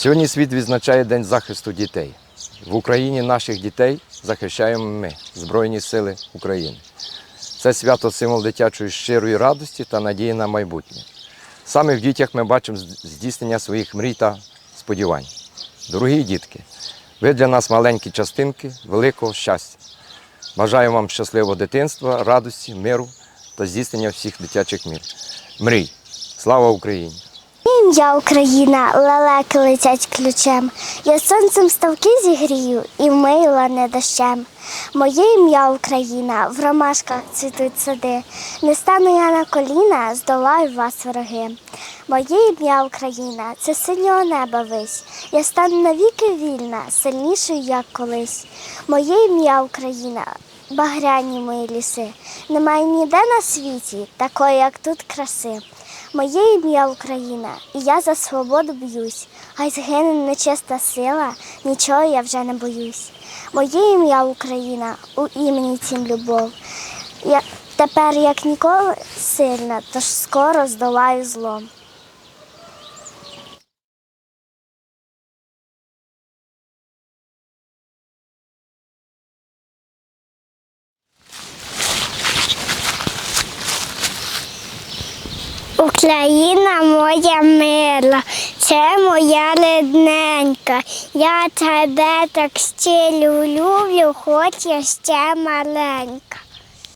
Сьогодні світ відзначає День захисту дітей. В Україні наших дітей захищаємо ми, Збройні Сили України. Це свято символ дитячої щирої радості та надії на майбутнє. Саме в дітях ми бачимо здійснення своїх мрій та сподівань. Дорогі дітки, ви для нас маленькі частинки великого щастя. Бажаю вам щасливого дитинства, радості, миру та здійснення всіх дитячих мір. Мрій. Слава Україні! Ім'я Україна, лелеки летять ключем. Я сонцем ставки зігрію і мила не дощем. Моє ім'я Україна, в ромашках цвітуть сади. Не стану я на коліна, здолаю вас вороги. Моє ім'я Україна, це синього неба вись. Я стану навіки вільна, сильнішою, як колись. Моє ім'я Україна, багряні мої ліси. Немає ніде на світі такої, як тут краси. Моє ім'я Україна, і я за свободу б'юсь. Хай згине нечиста сила, нічого я вже не боюсь. Моє ім'я Україна, у імені цім любов. Я тепер, як ніколи, сильна, тож скоро здолаю злом. Україна моя мила, це моя рідненька. Я тебе так ще люблю, хоч я ще маленька.